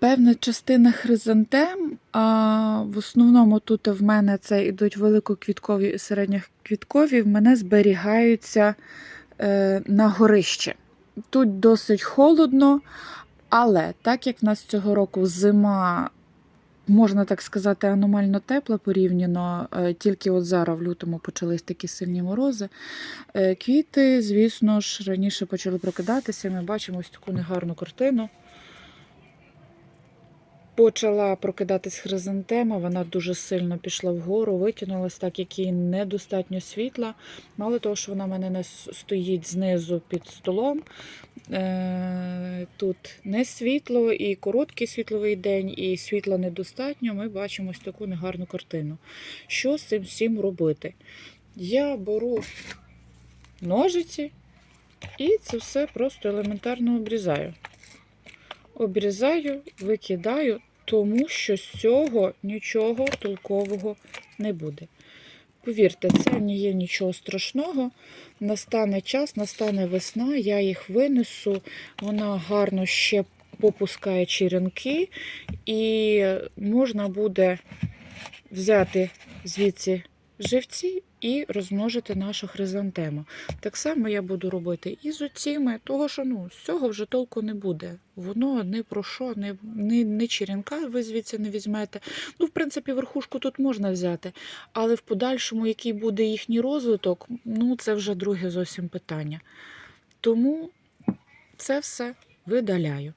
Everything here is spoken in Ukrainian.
Певна частина хризантем, а в основному тут в мене це йдуть великоквіткові і середньоквіткові, в мене зберігаються е, на горище. Тут досить холодно, але так як в нас цього року зима, можна так сказати, аномально тепла порівняно, е, тільки от зараз в лютому почались такі сильні морози. Е, Квіти, звісно ж, раніше почали прокидатися. Ми бачимо ось таку негарну картину. Почала прокидатись хризантема, вона дуже сильно пішла вгору, витягнулася, так як їй недостатньо світла. Мало того, що вона в мене не стоїть знизу під столом. Е, Тут не світло, і короткий світловий день, і світла недостатньо. Ми бачимо ось таку негарну картину. Що з цим всім робити? Я беру ножиці і це все просто елементарно обрізаю. Обрізаю, викидаю, тому що з цього нічого толкового не буде. Повірте, це не є нічого страшного. Настане час, настане весна, я їх винесу, вона гарно ще попускає черенки, і можна буде взяти звідси живці і розмножити нашу хризантему. Так само я буду робити і з оціми, того що ну, з цього вже толку не буде. Воно не про що, не, не, не черенка ви звідси не візьмете. Ну, в принципі, верхушку тут можна взяти, але в подальшому, який буде їхній розвиток, ну це вже друге зовсім питання. Тому це все видаляю.